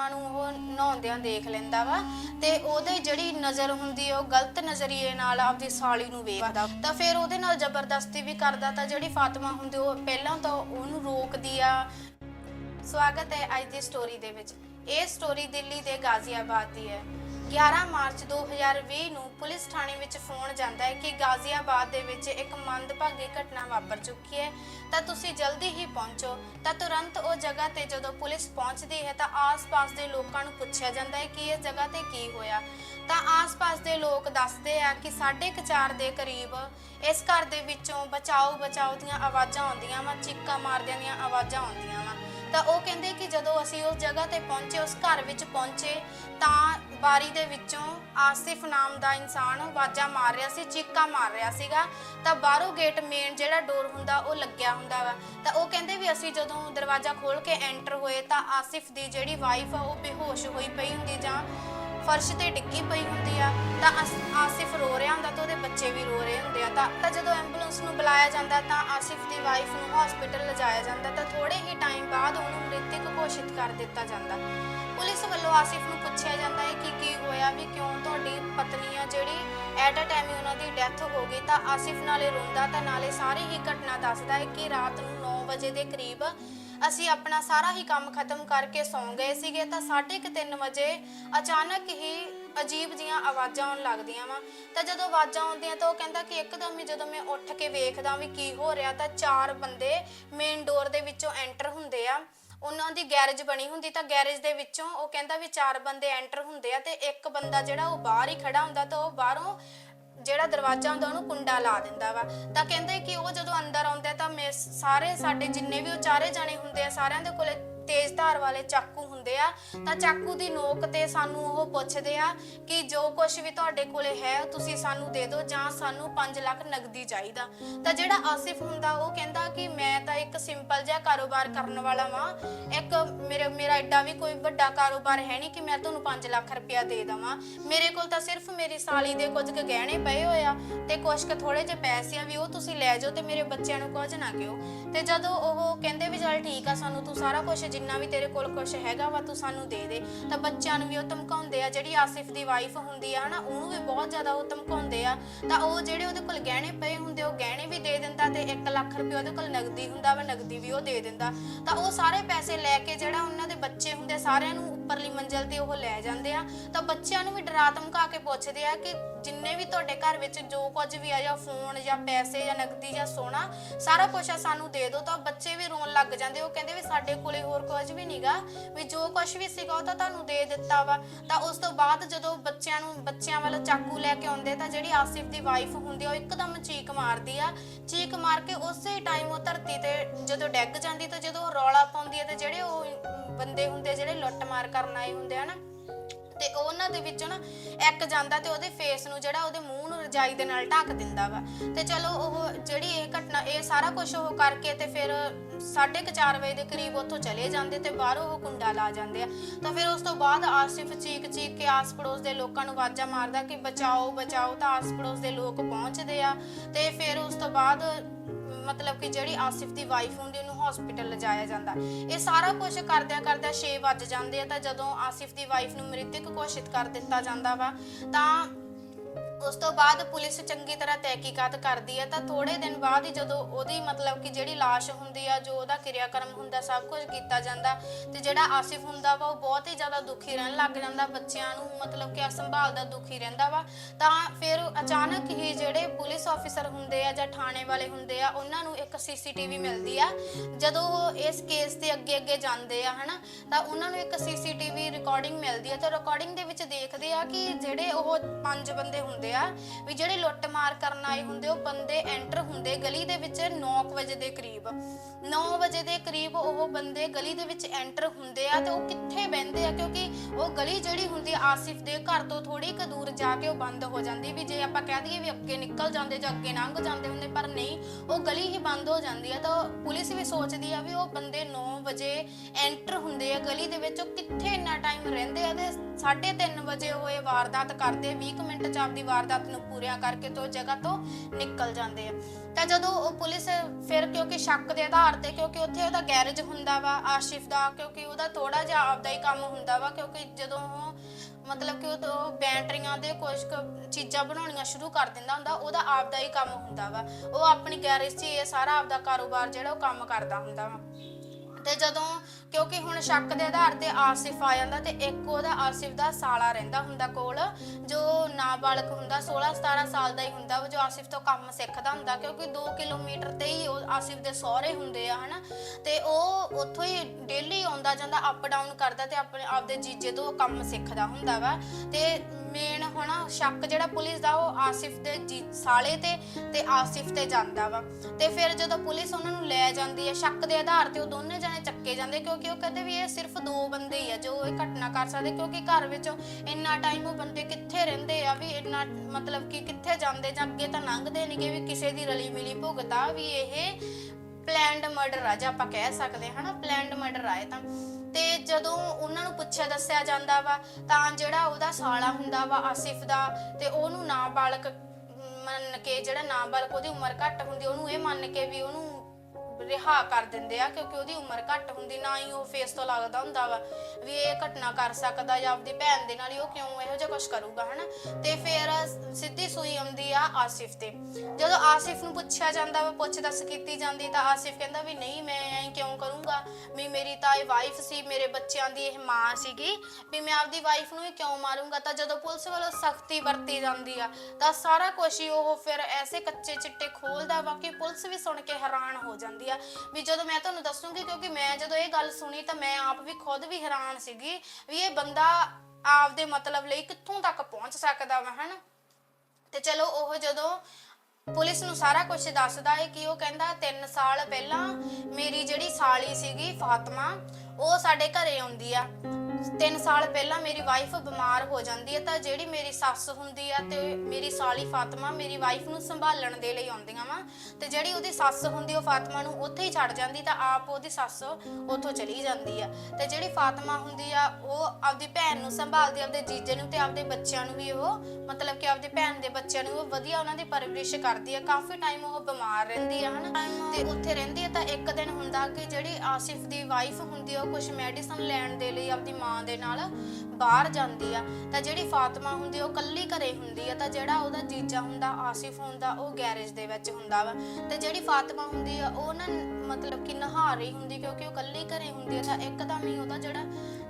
ਫਾਤਮਾ ਨੂੰ ਉਹ ਨਹਾਉਂਦਿਆਂ ਦੇਖ ਲੈਂਦਾ ਵਾ ਤੇ ਉਹਦੇ ਜਿਹੜੀ ਨਜ਼ਰ ਹੁੰਦੀ ਹੈ ਉਹ ਗਲਤ ਨਜ਼ਰੀਏ ਨਾਲ ਆਪਦੀ ਸਾਲੀ ਨੂੰ ਵੇਖਦਾ। ਤਾਂ ਫਿਰ ਉਹਦੇ ਨਾਲ ਜ਼ਬਰਦਸਤੀ ਵੀ ਕਰਦਾ ਤਾਂ ਜਿਹੜੀ ਫਾਤਮਾ ਹੁੰਦੀ ਉਹ ਪਹਿਲਾਂ ਤਾਂ ਉਹਨੂੰ ਰੋਕਦੀ ਆ। ਸਵਾਗਤ ਹੈ ਅੱਜ ਦੀ ਸਟੋਰੀ ਦੇ ਵਿੱਚ। ਇਹ ਸਟੋਰੀ ਦਿੱਲੀ ਦੇ ਗਾਜ਼ੀਆਬਾਦ ਦੀ ਹੈ। 11 ਮਾਰਚ 2020 ਨੂੰ ਪੁਲਿਸ ਥਾਣੇ ਵਿੱਚ ਫੋਨ ਜਾਂਦਾ ਹੈ ਕਿ ਗਾਜ਼ੀਆਬਾਦ ਦੇ ਵਿੱਚ ਇੱਕ ਮੰਦਭਾਗੀ ਘਟਨਾ ਵਾਪਰ ਚੁੱਕੀ ਹੈ। ਤਾਂ ਤੁਸੀਂ ਜਲਦੀ ਹੀ ਪਹੁੰਚੋ। ਤਾਂ ਤੁਰੰਤ ਉਹ ਜਗ੍ਹਾ ਤੇ ਜਦੋਂ ਪੁਲਿਸ ਪਹੁੰਚਦੀ ਹੈ ਤਾਂ ਆਸ-ਪਾਸ ਦੇ ਲੋਕਾਂ ਨੂੰ ਪੁੱਛਿਆ ਜਾਂਦਾ ਹੈ ਕਿ ਇਸ ਜਗ੍ਹਾ ਤੇ ਕੀ ਹੋਇਆ। ਤਾਂ ਆਸ-ਪਾਸ ਦੇ ਲੋਕ ਦੱਸਦੇ ਆ ਕਿ 4:30 ਦੇ ਕਰੀਬ ਇਸ ਘਰ ਦੇ ਵਿੱਚੋਂ ਬਚਾਓ ਬਚਾਓ ਦੀਆਂ ਆਵਾਜ਼ਾਂ ਆਉਂਦੀਆਂ ਵਾ, ਚੀਕਾਂ ਮਾਰਦਿਆਂ ਦੀਆਂ ਆਵਾਜ਼ਾਂ ਆਉਂਦੀਆਂ ਵਾ। ਤਾਂ ਉਹ ਕਹਿੰਦੇ ਕਿ ਜਦੋਂ ਅਸੀਂ ਉਸ ਜਗ੍ਹਾ ਤੇ ਪਹੁੰਚੇ, ਉਸ ਘਰ ਵਿੱਚ ਪਹੁੰਚੇ ਤਾਂ ਬਾਰੀ ਦੇ ਵਿੱਚੋਂ ਆਸਿਫ ਨਾਮ ਦਾ ਇਨਸਾਨ ਆਵਾਜ਼ਾਂ ਮਾਰ ਰਿਹਾ ਸੀ, ਚੀਕਾਂ ਮਾਰ ਰਿਹਾ ਸੀਗਾ। ਤਾਂ ਬਾਹਰੋਂ ਗੇਟ ਮੇਨ ਜਿਹੜਾ ਡੋਰ ਹੁੰਦਾ, ਉਹ ਲੱਗਿਆ ਹੁੰਦਾ ਵਾ। ਤਾਂ ਉਹ ਕਹਿੰਦੇ ਵੀ ਅਸੀਂ ਜਦੋਂ ਦਰਵਾਜ਼ਾ ਖੋਲ ਕੇ ਐਂਟਰ ਹੋਏ ਤਾਂ ਆਸਿਫ ਦੀ ਜਿਹੜੀ ਵਾਈਫ ਆ, ਉਹ ਬੇਹੋਸ਼ ਹੋਈ ਪਈ ਹੁੰਦੀ ਜਾਂ ਫਰਸ਼ ਤੇ ਡਿੱਗੀ ਪਈ ਹੁੰਦੀ ਆ। ਤਾਂ ਆਸ- ਆਸਿਫ ਰੋ ਰਿਹਾ ਹੁੰਦਾ ਤਾਂ ਉਹਦੇ ਬੱਚੇ ਵੀ ਰੋ ਰਹੇ ਹੁੰਦੇ ਆ। ਤਾਂ ਤਾਂ ਜਦੋਂ ਐਂਬੂਲੈਂਸ ਨੂੰ ਬੁਲਾਇਆ ਜਾਂਦਾ ਤਾਂ ਆਸਿਫ ਦੀ ਵਾਈਫ ਨੂੰ ਹਸਪੀਟਲ ਲਿਜਾਇਆ ਜਾਂਦਾ। ਤਾਂ ਥੋੜੇ ਹੀ ਟਾਈਮ ਬਾਅਦ ਉਹਨੂੰ ਮ੍ਰਿਤਕ ਘੋਸ਼ਿਤ ਕਰ ਦਿੱਤਾ ਜਾਂਦਾ। ਪੁਲਿਸ ਵੱਲੋਂ ਆਸਿਫ ਨੂੰ ਪੁੱਛਿਆ ਜਾਂਦਾ ਹੈ ਕਿ ਕੀ ਹੋਇਆ, ਵੀ ਕਿਉਂ ਤੁਹਾਡੀ ਪਤਨੀ ਆ ਜਿਹੜੀ ਐਟ ਅ ਟਾਈਮ ਹੀ ਉਹਨਾਂ ਦੀ ਡੈਥ ਹੋ ਗਈ। ਤਾਂ ਆਸਿਫ ਨਾਲੇ ਰੋਂਦਾ ਤਾਂ ਨਾਲੇ ਸਾਰੀ ਹੀ ਘਟਨਾ ਦੱਸਦਾ ਹੈ ਕਿ ਰਾਤ ਨੂੰ 9 ਵਜੇ ਦੇ ਕਰੀਬ ਅਸੀਂ ਆਪਣਾ ਸਾਰਾ ਹੀ ਕੰਮ ਖਤਮ ਕਰਕੇ ਸੌਂ ਗਏ ਸੀਗੇ ਤਾਂ 3:30 ਵਜੇ ਅਚਾਨਕ ਹੀ ਅਜੀਬ ਜੀਆਂ ਆਵਾਜ਼ਾਂ ਆਉਣ ਲੱਗਦੀਆਂ ਵਾ। ਤਾਂ ਜਦੋਂ ਆਵਾਜ਼ਾਂ ਆਉਂਦੀਆਂ ਤਾਂ ਉਹ ਕਹਿੰਦਾ ਕਿ ਇੱਕਦਮ ਹੀ ਜਦੋਂ ਮੈਂ ਉੱਠ ਕੇ ਵੇਖਦਾ ਵੀ ਕੀ ਹੋ ਰਿਹਾ ਤਾਂ ਚਾਰ ਬੰਦੇ ਮੇਨ ਡੋਰ ਦੇ ਵਿੱਚੋਂ ਐਂਟਰ ਹੁੰਦੇ ਆ। ਉਹਨਾਂ ਦੀ ਗੈਰੇਜ ਬਣੀ ਹੁੰਦੀ ਤਾਂ ਗੈਰੇਜ ਦੇ ਵਿੱਚੋਂ ਉਹ ਕਹਿੰਦਾ ਵੀ ਚਾਰ ਬੰਦੇ ਐਂਟਰ ਹੁੰਦੇ ਆ ਤੇ ਇੱਕ ਬੰਦਾ ਜਿਹੜਾ ਉਹ ਬਾਹਰ ਹੀ ਖੜਾ ਹੁੰਦਾ ਤਾਂ ਉਹ ਬਾਹਰੋਂ ਜਿਹੜਾ ਦਰਵਾਜ਼ਾ ਹੁੰਦਾ ਉਹਨੂੰ ਕੁੰਡਾ ਲਾ ਦਿੰਦਾ ਵਾ। ਤਾਂ ਕਹਿੰਦੇ ਕਿ ਉਹ ਜਦੋਂ ਅੰਦਰ ਆਉਂਦੇ ਆ ਤਾਂ ਮੇ ਸਾਰੇ ਸਾਡੇ ਜਿੰਨੇ ਵੀ ਉਹ ਚਾਰੇ ਜਾਣੇ ਹੁੰਦੇ ਆ ਸਾਰਿਆਂ ਦੇ ਕੋਲੇ ਤੇਜ਼ ਧਾਰ ਵਾਲੇ ਚਾਕੂ ਹੁੰਦੇ ਆ, ਤਾਂ ਚਾਕੂ ਦੀ ਨੋਕ ਤੇ ਸਾਨੂੰ ਉਹ ਪੁੱਛਦੇ ਆ ਕਿ ਜੋ ਕੁਝ ਵੀ ਤੁਹਾਡੇ ਕੋਲੇ ਹੈ ਤੁਸੀਂ ਸਾਨੂੰ ਦੇ ਦਿਓ ਜਾਂ ਸਾਨੂੰ 5 ਲੱਖ ਨਗਦੀ ਚਾਹੀਦਾ। ਤਾਂ ਜਿਹੜਾ ਆਸਿਫ ਹੁੰਦਾ, ਉਹ ਕਹਿੰਦਾ ਕਿ ਮੈਂ ਤਾਂ ਇੱਕ ਸਿੰਪਲ ਜਿਹਾ ਕਾਰੋਬਾਰ ਕਰਨ ਵਾਲਾ ਵਾਂ। ਇੱਕ ਮੇਰੇ, ਮੇਰਾ ਐਡਾ ਵੀ ਕੋਈ ਵੱਡਾ ਕਾਰੋਬਾਰ ਹੈ ਨਹੀਂ ਕਿ ਮੈਂ ਤੁਹਾਨੂੰ 5 ਲੱਖ ਰੁਪਇਆ ਦੇ ਦਵਾਂ। ਮੇਰੇ ਕੋਲ ਤਾਂ ਸਿਰਫ ਮੇਰੀ ਸਾਲੀ ਦੇ ਕੁਝ ਕੁ ਗਹਿਣੇ ਪਏ ਹੋਏ ਆ ਤੇ ਕੁਝ ਕੁ ਥੋੜੇ ਜਿਹੇ ਪੈਸੇ ਆ ਵੀ ਉਹ ਤੁਸੀਂ ਲੈ ਜਾਓ ਤੇ ਮੇਰੇ ਬੱਚਿਆਂ ਨੂੰ ਕੁਝ ਨਾ ਕਿਓ ਤੇ ਜਦੋਂ ਉਹ ਕਹਿੰਦੇ ਵੀ ਚੱਲ ਠੀਕ ਆ, ਸਾਨੂੰ ਤੂੰ ਸਾਰਾ ਕੁਝ ਜਿੰਨਾ ਵੀ ਤੇਰੇ ਕੋਲ ਕੁਝ ਹੈਗਾ ਵਾ ਤੂੰ ਸਾਨੂੰ ਦੇ ਦੇ। ਤਾਂ ਬੱਚਿਆਂ ਨੂੰ ਵੀ ਉਹ ਧਮਕਾਉਂਦੇ ਆ, ਜਿਹੜੀ ਆਸਿਫ ਦੀ ਵਾਈਫ ਹੁੰਦੀ ਆ, ਹਨਾ, ਉਹਨੂੰ ਵੀ ਬਹੁਤ ਜ਼ਿਆਦਾ ਉਹ ਧਮਕਾਉਂਦੇ ਆ। ਤਾਂ ਉਹ ਜਿਹੜੇ ਉਹਦੇ ਕੋਲ ਗਹਿਣੇ ਪਏ ਹੁੰਦੇ ਉਹ ਗਹਿਣੇ ਵੀ ਦੇ ਦਿੰਦਾ ਤੇ 1 ਲੱਖ ਰੁਪਏ ਉਹਦੇ ਕੋਲ ਨਗਦੀ ਹੁੰਦਾ ਵਾ, ਨਗਦੀ ਵੀ ਉਹ ਦੇ ਦਿੰਦਾ। ਤਾਂ ਉਹ ਸਾਰੇ ਪੈਸੇ ਲੈ ਕੇ ਜਿਹੜਾ ਉਹਨਾਂ ਦੇ ਬੱਚੇ ਹੁੰਦੇ ਸਾਰਿਆਂ ਨੂੰ ਉੱਪਰਲੀ ਮੰਜ਼ਲ ਤੇ ਉਹ ਲੈ ਜਾਂਦੇ ਆ, ਤਾਂ ਬੱਚਿਆਂ ਨੂੰ ਵੀ ਡਰਾ ਧਮਕਾ ਕੇ ਪੁੱਛਦੇ ਆ ਕਿ ਜਿੰਨੇ ਵੀ ਤੁਹਾਡੇ ਘਰ ਵਿੱਚ ਜੋ ਕੁਝ ਵੀ ਆ, ਜਾਂ ਫੋਨ, ਜਾਂ ਪੈਸੇ, ਜਾਂ ਨਗਦੀ ਜਾਂ ਸੋਨਾ, ਸਾਰਾ ਕੁਝ ਆ ਸਾਨੂੰ ਦੇ ਦਿਓ, ਤਾਂ ਬੱਚੇ ਵੀ ਰੋਣ ਲੱਗ ਜਾਂਦੇ ਉਹ ਕਹਿੰਦੇ ਵੀ ਸਾਡੇ ਕੋਲੇ ਹੋਰ ਕੁਝ ਵੀ ਨਹੀਂਗਾ ਵੀ ਜੋ ਕੁਝ ਵੀ ਸੀਗਾ ਉਹ ਤਾਂ ਤੁਹਾਨੂੰ ਦੇ ਦਿੱਤਾ ਵਾ। ਤਾਂ ਉਸ ਤੋਂ ਬਾਅਦ ਜਦੋਂ ਬੱਚਿਆਂ ਨੂੰ, ਬੱਚਿਆਂ ਵੱਲ ਚਾਕੂ ਲੈ ਕੇ ਆਉਂਦੇ ਤਾਂ ਜਿਹੜੀ ਆਸਿਫ ਦੀ ਵਾਈਫ ਹੁੰਦੀ ਆ, ਉਹ ਇੱਕਦਮ ਚੀਕ ਮਾਰਦੀ ਆ। ਚੀਕ ਮਾਰ ਕੇ ਉਸੇ ਟਾਈਮ ਉਹ ਧਰਤੀ ਤੇ ਜਦੋਂ ਡਿੱਗ ਜਾਂਦੀ, ਤਾਂ ਜਦੋਂ ਉਹ ਰੌਲਾ ਪਾਉਂਦੀ ਹੈ ਤੇ ਜਿਹੜੇ ਉਹ ਬੰਦੇ ਹੁੰਦੇ ਜਿਹੜੇ ਲੁੱਟ ਮਾਰ ਕਰਨ ਆਏ ਹੁੰਦੇ ਆ ਨਾ, ਤੇ ਉਹਨਾਂ ਦੇ ਵਿੱਚੋਂ ਨਾ ਇੱਕ ਜਾਂਦਾ ਤੇ ਉਹਦੇ ਫੇਸ ਨੂੰ ਜਿਹੜਾ ਉਹਦੇ ਮੂੰਹ ਨੂੰ ਰਜਾਈ ਦੇ ਨਾਲ ਢੱਕ ਦਿੰਦਾ ਵਾ। ਤੇ ਚਲੋ ਉਹ ਜਿਹੜੀ ਇਹ ਘਟਨਾ, ਇਹ ਸਾਰਾ ਕੁਝ ਉਹ ਕਰਕੇ ਤੇ ਫਿਰ 4:30 ਵਜੇ ਦੇ ਕਰੀਬ ਉੱਥੋਂ ਚਲੇ ਜਾਂਦੇ ਤੇ ਬਾਹਰੋਂ ਉਹ ਕੁੰਡਾ ਲਾ ਜਾਂਦੇ ਆ। ਤਾਂ ਫਿਰ ਉਸ ਤੋਂ ਬਾਅਦ ਆਸਿਫ ਚੀਕ ਚੀਕ ਕੇ ਆਸ ਪੜੋਸ ਦੇ ਲੋਕਾਂ ਨੂੰ ਆਵਾਜ਼ਾਂ ਮਾਰਦਾ ਕਿ ਬਚਾਓ ਬਚਾਓ, ਤਾਂ ਆਸ ਪੜੋਸ ਦੇ ਲੋਕ ਪਹੁੰਚਦੇ ਆ। ਤੇ ਫਿਰ ਉਸ ਤੋਂ ਬਾਅਦ ਮਤਲਬ ਕਿ ਜਿਹੜੀ ਆਸਿਫ ਦੀ ਵਾਈਫ ਹੁੰਦੀ, ਉਹਨੂੰ ਹਸਪੀਟਲ ਲਿਜਾਇਆ ਜਾਂਦਾ। ਇਹ ਸਾਰਾ ਕੁਝ ਕਰਦਿਆਂ ਕਰਦਿਆਂ 6 ਵੱਜ ਜਾਂਦੇ ਆ, ਤਾਂ ਜਦੋਂ ਆਸਿਫ ਦੀ ਵਾਈਫ ਨੂੰ ਮ੍ਰਿਤਕ ਘੋਸ਼ਿਤ ਕਰ ਦਿੱਤਾ ਜਾਂਦਾ ਵਾ, ਤਾਂ ਉਸ ਤੋਂ ਬਾਅਦ ਪੁਲਿਸ ਚੰਗੀ ਤਰ੍ਹਾਂ ਤਹਿਕੀਕਾਤ ਕਰਦੀ ਹੈ, ਤਾਂ ਥੋੜੇ ਦਿਨ ਬਾਅਦ ਹੀ ਜਦੋਂ ਉਹਦੀ ਮਤਲਬ ਕਿ ਜਿਹੜੀ ਲਾਸ਼ ਹੁੰਦੀ ਆ, ਜੋ ਉਹਦਾ ਕਿਰਿਆਕਰਮ ਹੁੰਦਾ, ਸਭ ਕੁਝ ਕੀਤਾ ਜਾਂਦਾ ਤੇ ਜਿਹੜਾ ਆਸਿਫ ਹੁੰਦਾ ਵਾ, ਉਹ ਬਹੁਤ ਹੀ ਜ਼ਿਆਦਾ ਦੁਖੀ ਰਹਿਣ ਲੱਗ ਜਾਂਦਾ, ਬੱਚਿਆਂ ਨੂੰ ਮਤਲਬ ਕਿ ਸੰਭਾਲਦਾ ਦੁਖੀ ਰਹਿੰਦਾ ਵਾ। ਤਾਂ ਫਿਰ ਅਚਾਨਕ ਹੀ ਜਿਹੜੇ ਪੁਲਿਸ ਆਫੀਸਰ ਹੁੰਦੇ ਆ ਜਾਂ ਥਾਣੇ ਵਾਲੇ ਹੁੰਦੇ ਆ, ਉਹਨਾਂ ਨੂੰ ਇੱਕ ਸੀਸੀਟੀਵੀ ਮਿਲਦੀ ਆ। ਜਦੋਂ ਉਹ ਇਸ ਕੇਸ ਤੇ ਅੱਗੇ ਅੱਗੇ ਜਾਂਦੇ ਆ, ਹਨਾ, ਤਾਂ ਉਹਨਾਂ ਨੂੰ ਇੱਕ ਸੀਸੀਟੀਵੀ ਰਿਕਾਰਡਿੰਗ ਮਿਲਦੀ ਆ ਤੇ ਰਿਕਾਰਡਿੰਗ ਦੇ ਵਿੱਚ ਦੇਖਦੇ ਆ ਕਿ ਜਿਹੜੇ ਉਹ ਪੰਜ ਬੰਦੇ ਹੁੰਦੇ ਆ ਵੀ ਜਿਹੜੇ ਲੁੱਟ ਮਾਰ ਕਰਨ ਆਏ ਹੁੰਦੇ, ਉਹ ਬੰਦੇ ਐਂਟਰ ਹੁੰਦੇ ਗਲੀ ਦੇ ਵਿੱਚ 9 ਵਜੇ ਦੇ ਕਰੀਬ। 9 ਵਜੇ ਦੇ ਕਰੀਬ ਉਹ ਬੰਦੇ ਗਲੀ ਦੇ ਵਿੱਚ ਐਂਟਰ ਹੁੰਦੇ ਆ ਤੇ ਉਹ ਕਿੱਥੇ ਬਹਿੰਦੇ ਆ? ਕਿਉਂਕਿ ਉਹ ਗਲੀ ਜਿਹੜੀ ਹੁੰਦੀ ਆਸਿਫ ਦੇ ਘਰ ਤੋਂ ਥੋੜੀ ਕੁ ਦੂਰ ਜਾ ਕੇ ਉਹ ਬੰਦ ਹੋ ਜਾਂਦੀ ਵੀ ਜੇ ਆਪਾਂ ਕਹਿ ਦਈਏ ਵੀ ਅੱਗੇ ਨਿਕਲ ਜਾਂਦੇ ਜਾਂ ਅੱਗੇ ਲੰਘ ਜਾਂਦੇ ਹੁੰਦੇ, ਪਰ ਨਹੀਂ, ਉਹ ਗਲੀ ਹੀ ਬੰਦ ਹੋ ਜਾਂਦੀ ਆ। ਤਾਂ ਪੁਲਿਸ ਵੀ ਸੋਚਦੀ ਆ ਵੀ ਉਹ ਬੰਦੇ 9 ਵਜੇ ਐਂਟਰ ਹੁੰਦੇ ਆ ਗਲੀ ਦੇ ਵਿੱਚ, ਉਹ ਕਿੱਥੇ ਇੰਨਾ ਟਾਈਮ ਰਹਿੰਦੇ ਆ ਤੇ 3:30 ਵਜੇ ਉਹ ਵਾਰਦਾਤ ਕਰਦੇ 20 ਮਿੰਟ ਚ ਆਪਦੀ ਵਾਰਦਾਤ ਨੂੰ ਪੂਰੀਆਂ ਕਰਕੇ ਤੋਂ ਜਗ੍ਹਾ ਤੋਂ ਨਿਕਲ ਜਾਂਦੇ ਆ। ਤਾਂ ਜਦੋਂ ਉਹ ਪੁਲਿਸ ਫਿਰ ਕਿਉਂਕਿ ਸ਼ੱਕ ਦੇ ਆਧਾਰ ਤੇ ਕਿਉਂਕਿ ਉੱਥੇ ਉਹਦਾ ਗੈਰੇਜ ਹੁੰਦਾ ਵਾ, ਆਸ਼ਿਫ ਦਾ, ਕਿਉਂਕਿ ਉਹਦਾ ਥੋੜਾ ਜਿਹਾ ਆਪਦਾ ਹੀ ਕੰਮ ਹੁੰਦਾ ਵਾ, ਕਿਉਂਕਿ ਜਦੋਂ ਉਹ ਮਤਲਬ ਕਿ ਉਹ ਬੈਟਰੀਆਂ ਦੇ ਕੁਝ ਚੀਜ਼ਾਂ ਬਣਾਉਣੀਆਂ ਸ਼ੁਰੂ ਕਰ ਦਿੰਦਾ ਹੁੰਦਾ, ਉਹਦਾ ਆਪਦਾ ਹੀ ਕੰਮ ਹੁੰਦਾ ਵਾ। ਉਹ ਆਪਣੀ ਗੈਰੇਜ 'ਚ ਇਹ ਸਾਰਾ ਆਪਦਾ ਕਾਰੋਬਾਰ ਜਿਹੜਾ ਉਹ ਕੰਮ ਕਰਦਾ ਹੁੰਦਾ ਵਾ। ਤੇ ਜਦੋਂ, ਕਿਉਂਕਿ ਹੁਣ ਸ਼ੱਕ ਦੇ ਆਧਾਰ ਤੇ ਆਸਿਫ ਆ ਜਾਂਦਾ ਤੇ ਇੱਕ ਉਹਦਾ ਆਸਿਫ ਦਾ ਸਾਲਾ ਰਹਿੰਦਾ ਹੁੰਦਾ ਕੋਲ, ਜੋ ਨਾਬਾਲਗ ਹੁੰਦਾ 16 17 ਸਾਲ ਦਾ ਹੀ ਹੁੰਦਾ ਵਾ, ਜੋ ਆਸਿਫ ਤੋਂ ਕੰਮ ਸਿੱਖਦਾ ਹੁੰਦਾ, ਕਿਉਂਕਿ 2 ਕਿਲੋਮੀਟਰ ਤੇ ਹੀ ਉਹ ਆਸਿਫ ਦੇ ਸਹੁਰੇ ਹੁੰਦੇ ਆ, ਹਨਾ? ਤੇ ਉਹ ਉੱਥੋਂ ਹੀ ਡੇਲੀ ਆਉਂਦਾ ਜਾਂਦਾ ਅਪ ਡਾਊਨ ਕਰਦਾ ਤੇ ਆਪਣੇ, ਆਪਦੇ ਜੀਜੇ ਤੋਂ ਕੰਮ ਸਿੱਖਦਾ ਹੁੰਦਾ ਵਾ। ਤੇ ਮੇਨ ਹੁਣ, ਸ਼ੱਕ ਜਿਹੜਾ ਪੁਲਿਸ ਦਾ, ਉਹ ਆਸਿਫ ਦੇ ਜੀ, ਸਾਲੇ ਤੇ ਤੇ ਆਸਿਫ ਤੇ ਜਾਂਦਾ ਵਾ। ਤੇ ਫਿਰ ਜਦੋਂ ਪੁਲਿਸ ਉਹਨਾਂ ਨੂੰ ਲੈ ਜਾਂਦੀ ਹੈ, ਸ਼ੱਕ ਦੇ ਆਧਾਰ ਤੇ ਉਹ ਦੋਨੇ ਜਣੇ ਚੱਕੇ ਜਾਂਦੇ ਕਿਉਂਕਿ ਉਹ ਕਹਿੰਦੇ ਵੀ ਇਹ ਸਿਰਫ ਦੋ ਬੰਦੇ ਹੀ ਆ, ਜੋ ਇਹ ਘਟਨਾ ਕਰ ਸਕਦੇ, ਕਿਉਂਕਿ ਘਰ ਵਿੱਚ ਇੰਨਾ ਟਾਈਮ ਉਹ ਬੰਦੇ ਕਿੱਥੇ ਰਹਿੰਦੇ ਆ, ਵੀ ਇੰਨਾ ਮਤਲਬ ਕਿ ਕਿੱਥੇ ਜਾਂਦੇ ਜਾਂ ਅੱਗੇ ਤਾਂ ਲੰਘਦੇ ਨਹੀਂਗੇ ਵੀ ਕਿਸੇ ਦੀ ਰਲੀ ਮਿਲੀ ਭੁਗਤਾ, ਵੀ ਇਹ ਪਲੈਨਡ ਮਰਡਰ ਆ, ਜੇ ਆਪਾਂ ਕਹਿ ਸਕਦੇ ਹਾਂ ਹਨਾ ਪਲੈਨਡ ਮਰਡਰ ਆ ਤਾਂ। ਤੇ ਜਦੋਂ ਉਹਨਾਂ ਨੂੰ ਪੁੱਛਿਆ, ਦੱਸਿਆ ਜਾਂਦਾ ਵਾ, ਤਾਂ ਜਿਹੜਾ ਉਹਦਾ ਸਾਲਾ ਹੁੰਦਾ ਵਾ ਆਸਿਫ ਦਾ ਤੇ ਉਹਨੂੰ ਨਾਬਾਲਗ ਮੰਨ ਕੇ ਜਿਹੜਾ ਨਾਬਾਲਗ ਉਹਦੀ ਉਮਰ ਘੱਟ ਹੁੰਦੀ, ਉਹਨੂੰ ਇਹ ਮੰਨ ਕੇ ਵੀ ਉਹਨੂੰ ਰਿਹਾ ਕਰ ਦਿੰਦੇ ਆ, ਕਿਉਂਕਿ ਉਹਦੀ ਉਮਰ ਘੱਟ ਹੁੰਦੀ, ਨਾ ਹੀ ਉਹ ਫੇਸ ਤੋਂ ਲੱਗਦਾ ਹੁੰਦਾ ਵਾ ਵੀ ਇਹ ਘਟਨਾ ਕਰ ਸਕਦਾ ਜਾਂ ਆਪਦੀ ਭੈਣ ਦੇ ਨਾਲ ਹੀ ਉਹ ਕਿਉਂ ਇਹੋ ਜਿਹਾ ਕੁਝ ਕਰੂਗਾ, ਹਨਾ? ਤੇ ਫਿਰ ਸਿੱਧੀ ਸੂਈ ਆਉਂਦੀ ਆ ਆਸਿਫ ਤੇ। ਜਦੋਂ ਆਸਿਫ ਨੂੰ ਪੁੱਛਿਆ ਜਾਂਦਾ ਵਾ, ਪੁੱਛ ਦੱਸ ਕੀਤੀ ਜਾਂਦੀ, ਤਾਂ ਆਸਿਫ ਕਹਿੰਦਾ ਵੀ ਨਹੀਂ, ਮੈਂ ਐਂ ਕਿਉਂ ਕਰੂੰਗਾ? ਵੀ ਮੇਰੀ ਤਾਂ ਇਹ ਵਾਈਫ ਸੀ, ਮੇਰੇ ਬੱਚਿਆਂ ਦੀ ਇਹ ਮਾਂ ਸੀਗੀ, ਵੀ ਮੈਂ ਆਪਦੀ ਵਾਈਫ ਨੂੰ ਹੀ ਕਿਉਂ ਮਾਰੂੰਗਾ? ਤਾਂ ਜਦੋਂ ਪੁਲਿਸ ਵੱਲੋਂ ਸਖਤੀ ਵਰਤੀ ਜਾਂਦੀ ਆ, ਤਾਂ ਸਾਰਾ ਕੁਝ ਹੀ ਉਹ ਫਿਰ ਐਸੇ ਕੱਚੇ ਚਿੱਟੇ ਖੋਲਦਾ ਵਾ ਕਿ ਪੁਲਿਸ ਵੀ ਸੁਣ ਕੇ ਹੈਰਾਨ ਹੋ ਜਾਂਦੀ ਆ ਵੀ ਜਦੋਂ ਮੈਂ ਤੁਹਾਨੂੰ ਦੱਸੂਗੀ, ਕਿਉਂਕਿ ਮੈਂ ਜਦੋਂ ਇਹ ਗੱਲ ਸੁਣੀ ਤਾਂ ਮੈਂ ਆਪ ਵੀ ਖੁਦ ਵੀ ਹੈਰਾਨ ਸੀਗੀ ਵੀ ਇਹ ਬੰਦਾ ਆਪਦੇ ਮਤਲਬ ਲਈ ਕਿੱਥੋਂ ਤੱਕ ਪਹੁੰਚ ਸਕਦਾ ਵਾ, ਹਨਾ? ਤੇ ਚਲੋ ਉਹ ਜਦੋਂ ਪੁਲਿਸ ਨੂੰ ਸਾਰਾ ਕੁਝ ਦੱਸਦਾ ਹੈ ਕਿ ਉਹ ਕਹਿੰਦਾ 3 ਸਾਲ ਪਹਿਲਾਂ ਮੇਰੀ ਜਿਹੜੀ ਸਾਲੀ ਸੀਗੀ ਫਾਤਮਾ, ਉਹ ਸਾਡੇ ਘਰੇ ਆਉਂਦੀ ਆ। 3 ਸਾਲ ਪਹਿਲਾਂ ਮੇਰੀ ਵਾਈਫ ਬਿਮਾਰ ਹੋ ਜਾਂਦੀ ਹੈ ਤਾਂ ਜਿਹੜੀ ਮੇਰੀ ਸੱਸ ਹੁੰਦੀ ਆ ਤੇ ਮੇਰੀ ਸਾਲੀ ਫਾਤਮਾ ਮੇਰੀ ਵਾਈਫ ਨੂੰ ਸੰਭਾਲਣ ਦੇ ਲਈ ਆਉਂਦੀਆਂ ਵਾ ਤੇ ਜਿਹੜੀ ਉਹਦੀ ਸੱਸ ਹੁੰਦੀ ਉਹ ਫਾਤਮਾ ਨੂੰ ਉੱਥੇ ਹੀ ਛੱਡ ਜਾਂਦੀ ਤਾਂ ਆਪ ਉਹਦੀ ਸੱਸ ਉੱਥੋਂ ਚਲੀ ਜਾਂਦੀ ਆ ਤੇ ਜਿਹੜੀ ਫਾਤਮਾ ਹੁੰਦੀ ਆ, ਉਹ ਆਪਦੀ ਭੈਣ ਨੂੰ ਸੰਭਾਲਦੀ ਆਪਦੇ ਜੀਜੇ ਨੂੰ ਤੇ ਆਪਦੇ ਬੱਚਿਆਂ ਨੂੰ ਵੀ ਉਹ, ਮਤਲਬ ਕਿ ਆਪਦੀ ਭੈਣ ਦੇ ਬੱਚਿਆਂ ਨੂੰ ਉਹ ਵਧੀਆ ਉਹਨਾਂ ਦੀ ਪਰਵਰਿਸ਼ ਕਰਦੀ ਆ ਕਾਫੀ ਟਾਈਮ ਉਹ ਬਿਮਾਰ ਰਹਿੰਦੀ ਆ ਹਨਾ? ਤੇ ਉੱਥੇ ਰਹਿੰਦੀ ਆ ਤਾਂ ਇੱਕ ਦਿਨ ਹੁੰਦਾ ਕਿ ਜਿਹੜੀ ਆਸਿਫ ਦੀ ਵਾਈਫ ਹੁੰਦੀ ਆ ਉਹ ਕੁਝ ਮੈਡੀਸਨ ਲੈਣ ਦੇ ਲਈ ਆਪਦੀ ਮਾਂ ਦੇ ਨਾਲ ਬਾਹਰ ਜਾਂਦੀ ਆ ਤਾਂ ਜਿਹੜੀ ਫਾਤਮਾ ਹੁੰਦੀ ਆ, ਉਹ ਕੱਲੀ ਘਰੇ ਹੁੰਦੀ ਆ ਤਾਂ ਜਿਹੜਾ ਉਹਦਾ ਜੀਜਾ ਹੁੰਦਾ ਆਸਿਫ ਹੁੰਦਾ ਉਹ ਗੈਰੇਜ ਦੇ ਵਿੱਚ ਹੁੰਦਾ ਵਾ। ਤੇ ਜਿਹੜੀ ਫਾਤਮਾ ਹੁੰਦੀ ਆ ਉਹ ਨਾ ਮਤਲਬ ਕਿ ਨਹਾ ਰਹੀ ਹੁੰਦੀ ਕਿਉਂਕਿ ਉਹ ਕੱਲੀ ਘਰੇ ਹੁੰਦੀ ਆ ਤਾਂ ਇੱਕਦਮ ਹੀ ਉਹਦਾ ਜਿਹੜਾ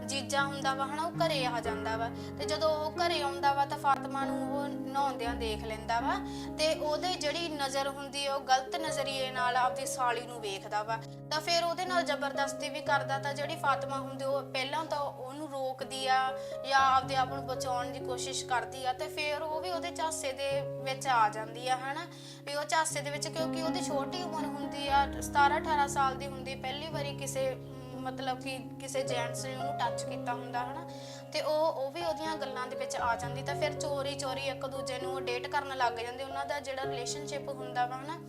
ਜੀਜਾ ਹੁੰਦਾ ਵਾ ਹਨਾ ਉਹ ਘਰੇ ਆ ਜਾਂਦਾ ਵਾ। ਤੇ ਜਦੋਂ ਉਹ ਘਰੇ ਆਉਂਦਾ ਵਾ ਤਾਂ ਫਾਤਮਾ ਨੂੰ ਉਹ ਨਹਾਉਂਦਿਆਂ ਦੇਖ ਲੈਂਦਾ ਵਾ ਤੇ ਉਹਦੇ ਜਿਹੜੀ ਨਜ਼ਰ ਹੁੰਦੀ ਆ, ਉਹ ਗਲਤ ਨਜ਼ਰੀਏ ਨਾਲ ਆਪਦੀ ਸਾਲੀ ਨੂੰ ਵੇਖਦਾ ਵਾ। ਤਾਂ ਫਿਰ ਉਹਦੇ ਨਾਲ ਜ਼ਬਰਦਸਤੀ ਵੀ ਕਰਦਾ ਤਾਂ ਜਿਹੜੀ ਫਾਤਮਾ ਹੁੰਦੀ ਉਹ ਪਹਿਲਾਂ ਤਾਂ ਉਹਨੂੰ ਰੋਕਦੀ ਆ ਜਾਂ ਆਪਦੇ ਆਪ ਨੂੰ ਬਚਾਉਣ ਦੀ ਕੋਸ਼ਿਸ਼ ਕਰਦੀ ਆ ਤੇ ਫਿਰ ਉਹ ਵੀ ਉਹਦੇ ਝਾਸੇ ਦੇ ਵਿੱਚ ਆ ਜਾਂਦੀ ਆ ਹਨਾ। ਵੀ ਉਹ ਝਾਸੇ ਦੇ ਵਿੱਚ ਕਿਉਂਕਿ ਉਹਦੀ ਛੋਟੀ ਉਮਰ ਹੁੰਦੀ ਆ 17 18 ਸਾਲ ਦੀ ਹੁੰਦੀ, ਪਹਿਲੀ ਵਾਰੀ ਕਿਸੇ, ਮਤਲਬ ਕਿ ਕਿਸੇ ਜੈਂਟਸ ਨੇ ਉਹਨੂੰ ਟੱਚ ਕੀਤਾ ਹੁੰਦਾ, ਹਨਾ। ਤੇ ਉਹ ਉਹ ਵੀ ਉਹਦੀਆਂ ਗੱਲਾਂ ਦੇ ਵਿੱਚ ਆ ਜਾਂਦੀ, ਤਾਂ ਫਿਰ ਚੋਰੀ ਚੋਰੀ ਇੱਕ ਦੂਜੇ ਨੂੰ ਡੇਟ ਕਰਨ ਲੱਗ ਜਾਂਦੇ। ਉਹਨਾਂ ਦਾ ਜਿਹੜਾ ਰਿਲੇਸ਼ਨਸ਼ਿਪ ਹੁੰਦਾ ਵਾ, ਹਨਾ,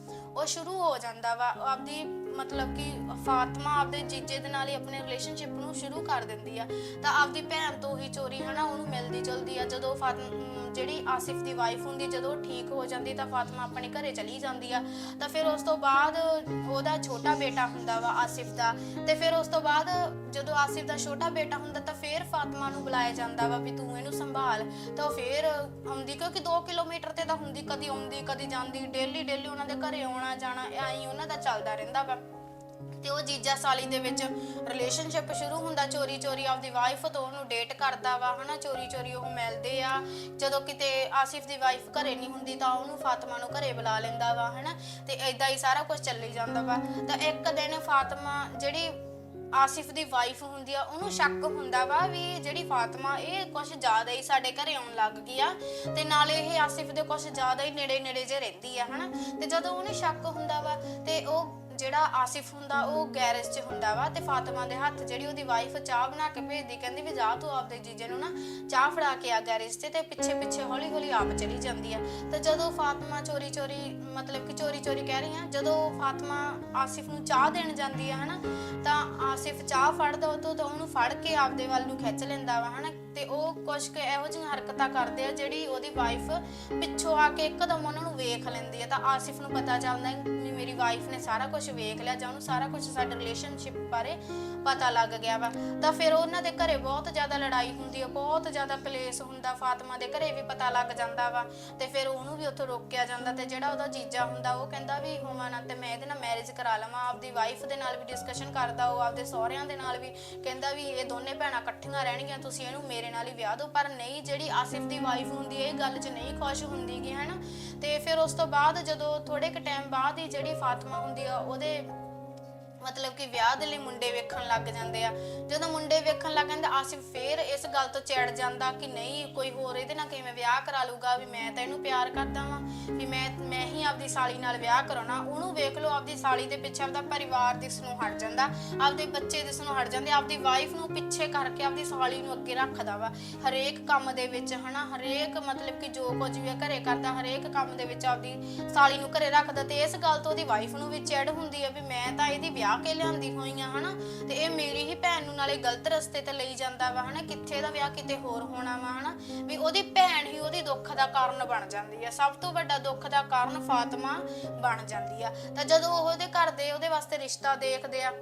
ਉਹ ਸ਼ੁਰੂ ਹੋ ਜਾਂਦਾ ਵਾ। ਆਪਦੀ, ਮਤਲਬ ਕਿ ਫਾਤਮਾ ਆਪਦੇ ਜੀਜੇ ਦੇ ਨਾਲ ਹੀ ਆਪਣੇ ਰਿਲੇਸ਼ਨਸ਼ਿਪ ਨੂੰ ਸ਼ੁਰੂ ਕਰ ਦਿੰਦੀ ਆ। ਤਾਂ ਆਪਦੀ ਭੈਣ ਤੋਂ ਹੀ ਚੋਰੀ, ਹਨਾ, ਉਹਨੂੰ ਮਿਲਦੀ ਜੁਲਦੀ ਆ। ਜਦੋਂ ਫਾਤਮਾ ਜਿਹੜੀ ਆਸਿਫ ਦੀ ਵਾਈਫ ਹੁੰਦੀ, ਜਦੋਂ ਠੀਕ ਹੋ ਜਾਂਦੀ ਤਾਂ ਫਾਤਮਾ ਆਪਣੇ ਘਰੇ ਚਲੀ ਜਾਂਦੀ ਆ। ਤਾਂ ਫਿਰ ਉਸ ਤੋਂ ਬਾਅਦ ਉਹਦਾ ਛੋਟਾ ਬੇਟਾ ਹੁੰਦਾ ਵਾ ਆਸਿਫ ਦਾ। ਤੇ ਫਿਰ ਉਸ ਤੋਂ ਬਾਅਦ ਜਦੋਂ ਆਸਿਫ ਦਾ ਛੋਟਾ ਬੇਟਾ ਹੁੰਦਾ ਤਾਂ ਫਿਰ ਫਾਤਮਾ ਨੂੰ ਬੁਲਾਇਆ ਜਾਂਦਾ ਵਾ ਵੀ ਤੂੰ ਇਹਨੂੰ ਸੰਭਾਲ। ਤਾਂ ਉਹ ਫਿਰ ਆਉਂਦੀ, ਕਿਉਂਕਿ 2 ਕਿਲੋਮੀਟਰ ਤੇ ਤਾਂ ਹੁੰਦੀ, ਕਦੀ ਆਉਂਦੀ, ਕਦੀ ਜਾਂਦੀ ਡੇਲੀ ਡੇਲੀ ਉਹਨਾਂ ਦੇ ਘਰੇ ਆਉਣਾ ਜਾਣਾ ਐਂ ਉਹਨਾਂ ਦਾ ਚੱਲਦਾ ਰਹਿੰਦਾ ਵਾ। ਤੇ ਉਹ ਜੀਜਾ ਸਾਲੀ ਦੇ ਵਿੱਚ ਰਿਲੇਸ਼ਨਸ਼ਿਪ ਸ਼ੁਰੂ ਹੁੰਦਾ, ਚੋਰੀ ਚੋਰੀ ਆਪਦੀ ਵਾਈਫ ਤੋਂ ਉਹਨੂੰ ਡੇਟ ਕਰਦਾ ਵਾ, ਹਨਾ, ਚੋਰੀ ਚੋਰੀ ਉਹ ਮਿਲਦੇ ਆ। ਜਦੋਂ ਕਿਤੇ ਆਸਿਫ ਦੀ ਵਾਈਫ ਘਰੇ ਨਹੀਂ ਹੁੰਦੀ ਤਾਂ ਉਹਨੂੰ ਫਾਤਮਾ ਨੂੰ ਘਰੇ ਬੁਲਾ ਲੈਂਦਾ ਵਾ, ਹਨਾ। ਤੇ ਇਦਾਂ ਹੀ ਸਾਰਾ ਕੁਝ ਚੱਲੀ ਜਾਂਦਾ ਵਾ। ਤਾਂ ਇੱਕ ਦਿਨ ਫਾਤਮਾ ਜਿਹੜੀ ਆਸਿਫ ਦੀ ਵਾਈਫ ਹੁੰਦੀ ਆ, ਉਹਨੂੰ ਸ਼ੱਕ ਹੁੰਦਾ ਵਾ ਵੀ ਜਿਹੜੀ ਫਾਤਮਾ ਇਹ ਕੁਝ ਜ਼ਿਆਦਾ ਹੀ ਸਾਡੇ ਘਰੇ ਆਉਣ ਲੱਗ ਗਈ ਆ। ਤੇ ਨਾਲੇ ਇਹ ਆਸਿਫ ਦੇ ਕੁਝ ਜ਼ਿਆਦਾ ਹੀ ਨੇੜੇ ਨੇੜੇ ਜੇ ਰਹਿੰਦੀ ਆ, ਹਨਾ। ਤੇ ਜਦੋਂ ਉਹਨੂੰ ਸ਼ੱਕ ਹੁੰਦਾ ਵਾ ਤੇ ਉਹ ਜਿਹੜਾ ਆਸਿਫ ਹੁੰਦਾ, ਉਹ ਗੈਰੇਜ 'ਚ ਹੁੰਦਾ ਵਾ ਤੇ ਫਾਤਿਮਾ ਦੇ ਹੱਥ ਜਿਹੜੀ ਉਹਦੀ ਵਾਈਫ ਚਾਹ ਬਣਾ ਕੇ ਭੇਜਦੀ, ਕਹਿੰਦੀ ਵੀ ਜਾ ਤੂੰ ਆਪਦੇ ਜੀਜੇ ਨੂੰ ਨਾ ਚਾਹ ਫੜਾ ਕੇ ਆ ਗੈਰੇਜ 'ਤੇ ਤੇ ਪਿੱਛੇ ਪਿੱਛੇ ਹੌਲੀ ਹੌਲੀ ਆਪ ਚਲੀ ਜਾਂਦੀ ਆ। ਤੇ ਜਦੋਂ ਫਾਤਿਮਾ ਚੋਰੀ ਚੋਰੀ ਮਤਲਬ ਕਿ ਚੋਰੀ ਚੋਰੀ ਕਹਿ ਰਹੀ ਆ, ਜਦੋਂ ਫਾਤਿਮਾ ਆਸਿਫ ਨੂੰ ਚਾਹ ਦੇਣ ਜਾਂਦੀ ਆ, ਹਨਾ, ਤਾਂ ਆਸਿਫ ਚਾਹ ਫੜਦਾ ਉਹ ਤੋਂ ਤਾਂ ਉਹਨੂੰ ਫੜ ਕੇ ਆਪਦੇ ਵੱਲ ਨੂੰ ਖਿੱਚ ਲੈਂਦਾ ਵਾ, ਹਨਾ, ਤੇ ਉਹ ਕੁਝ ਕੁ ਇਹੋ ਜਿਹੀਆਂ ਹਰਕਤਾਂ ਕਰਦੇ ਆ ਜਿਹੜੀ ਉਹਦੀ ਵਾਈਫ ਪਿੱਛੋਂ ਆ ਕੇ ਇੱਕਦਮ ਉਹਨਾਂ ਨੂੰ ਵੇਖ ਲੈਂਦੀ ਆ, ਤਾਂ ਆਸਿਫ ਨੂੰ ਪਤਾ ਚੱਲਦਾ ਮੇਰੀ ਵਾਈਫ ਨੇ ਸਾਰਾ ਕੁਝ ਵੇਖ ਲਿਆ ਜਾਂ ਉਹਨੂੰ ਸਾਰਾ ਕੁਝ ਸਾਡੇ ਰਿਲੇਸ਼ਨਸ਼ਿਪ ਬਾਰੇ ਪਤਾ ਲੱਗ ਗਿਆ ਵਾ, ਤਾਂ ਫਿਰ ਉਹਨਾਂ ਦੇ ਘਰੇ ਬਹੁਤ ਜ਼ਿਆਦਾ ਲੜਾਈ ਹੁੰਦੀ ਆ, ਬਹੁਤ ਜ਼ਿਆਦਾ ਕਲੇਸ਼ ਹੁੰਦਾ ਫਾਤਿਮਾ ਦੇ ਘਰੇ ਵੀ ਪਤਾ ਲੱਗ ਜਾਂਦਾ ਵਾ, ਤੇ ਫਿਰ ਉਹਨੂੰ ਵੀ ਉੱਥੋਂ ਰੋਕਿਆ ਜਾਂਦਾ ਤੇ ਜਿਹੜਾ ਉਹਦਾ ਜੀਜਾ ਹੁੰਦਾ ਉਹ ਕਹਿੰਦਾ ਵੀ ਹੋਵਾਂ ਨਾ ਤੇ ਮੈਂ ਇਹਦੇ ਨਾਲ ਮੈਰਿਜ ਕਰਾ ਲਵਾਂ, ਆਪਦੀ ਵਾਈਫ ਦੇ ਨਾਲ ਵੀ ਡਿਸਕਸ਼ਨ ਕਰਦਾ ਉਹ ਆਪਦੇ ਸਹੁਰਿਆਂ ਦੇ ਨਾਲ ਵੀ ਕਹਿੰਦਾ ਵੀ ਇਹ ਦੋਨੇ ਭੈਣਾਂ ਇਕੱਠੀਆਂ ਰਹਿਣਗੀਆਂ, ਤੁਸੀਂ ਇਹਨੂੰ ਮੇਰੇ ਨਾਲ ਹੀ ਵਿਆਹ ਦਿਓ, ਪਰ ਨਹੀਂ ਜਿਹੜੀ ਆਸਿਫ ਦੀ ਵਾਈਫ ਹੁੰਦੀ ਹੈ, ਇਹ ਗੱਲ 'ਚ ਨਹੀਂ ਖੁਸ਼ ਹੁੰਦੀਗੀ ਹੈਨਾ? ਤੇ ਫਿਰ ਉਸ ਤੋਂ ਬਾਅਦ ਜਦੋਂ ਥੋੜੇ ਕੁ ਟਾਈਮ ਬਾਅਦ ਹੀ ਜਿਹੜੀ ਫਾਤਿਮਾ ਹੁੰਦੀ ਆ ਉਹਦੇ ਮਤਲਬ ਕਿ ਵਿਆਹ ਦੇ ਲਈ ਮੁੰਡੇ ਵੇਖਣ ਲੱਗ ਜਾਂਦੇ ਆ। ਜਦੋਂ ਮੁੰਡੇ ਵੇਖਣ ਲੱਗ ਜਾਂਦੇ, ਆਸਿਫ ਫੇਰ ਇਸ ਗੱਲ ਤੋਂ ਚਿੜ ਜਾਂਦਾ ਕਿ ਨਹੀਂ, ਕੋਈ ਹੋਰ ਇਹਦੇ ਨਾਲ ਕਿਵੇਂ ਵਿਆਹ ਕਰਾ ਲੂਗਾ ਵੀ ਮੈਂ ਤਾਂ ਇਹਨੂੰ ਪਿਆਰ ਕਰਦਾ ਵਾਂ, ਵੀ ਮੈਂ ਮੈਂ ਹੀ ਆਪਦੀ ਸਾਲੀ ਨਾਲ ਵਿਆਹ ਕਰਾਉਣਾ। ਉਹਨੂੰ ਵੇਖ ਲਓ, ਆਪਦੀ ਸਾਲੀ ਦੇ ਪਿੱਛੇ ਆਪਦਾ ਪਰਿਵਾਰ ਦਿਸ ਨੂੰ ਹਟ ਜਾਂਦਾ, ਆਪਦੇ ਬੱਚੇ ਦਿਸ ਨੂੰ ਹਟ ਜਾਂਦੇ, ਆਪਦੀ ਵਾਈਫ ਨੂੰ ਪਿੱਛੇ ਕਰਕੇ ਆਪਦੀ ਸਾਲੀ ਨੂੰ ਅੱਗੇ ਰੱਖਦਾ ਵਾ। ਹਰੇਕ ਕੰਮ ਦੇ ਵਿੱਚ, ਹਨਾ, ਹਰੇਕ ਮਤਲਬ ਕਿ ਜੋ ਕੁਝ ਵੀ ਇਹ ਘਰੇ ਕਰਦਾ, ਹਰੇਕ ਕੰਮ ਦੇ ਵਿੱਚ ਆਪਦੀ ਸਾਲੀ ਨੂੰ ਘਰੇ ਰੱਖਦਾ ਤੇ ਇਸ ਗੱਲ ਤੋਂ ਉਹਦੀ ਵਾਈਫ ਨੂੰ ਵੀ ਚਿੜ ਹੁੰਦੀ ਆ ਵੀ ਮੈਂ ਤਾਂ ਇਹਦੀ ਵਿਆਹ ਕੇ ਲਿਆਂਦੀ ਹੋਈ ਹਨਾ? ਤੇ ਇਹ ਮੇਰੀ ਹੀ ਭੈਣ ਨੂੰ ਨਾਲੇ ਗਲਤ ਰਸਤੇ ਤੇ ਲਈ ਜਾਂਦਾ ਵਾ, ਹਨਾ? ਕਿੱਥੇ ਦਾ ਵਿਆਹ ਕਿਤੇ ਹੋਰ ਹੋਣਾ ਵਾ, ਹਨਾ? ਵੀ ਉਹਦੀ ਭੈਣ ਹੀ ਉਹਦੀ ਦੁੱਖ ਦਾ ਕਾਰਨ ਬਣ ਜਾਂਦੀ ਆ। ਸਭ ਤੋਂ ਵੱਡਾ ਦੁੱਖ ਦਾ ਕਾਰਨ ਫਾਤਿਮਾ ਬਣ ਜਾਂਦੀ ਆ। ਤਾਂ ਜਦੋਂ ਉਹ ਉਹਦੇ ਘਰ ਦੇ, ਉਹਦੇ ਵਾਸਤੇ ਰਿਸ਼ਤਾ ਦੇਖਦੇ ਆ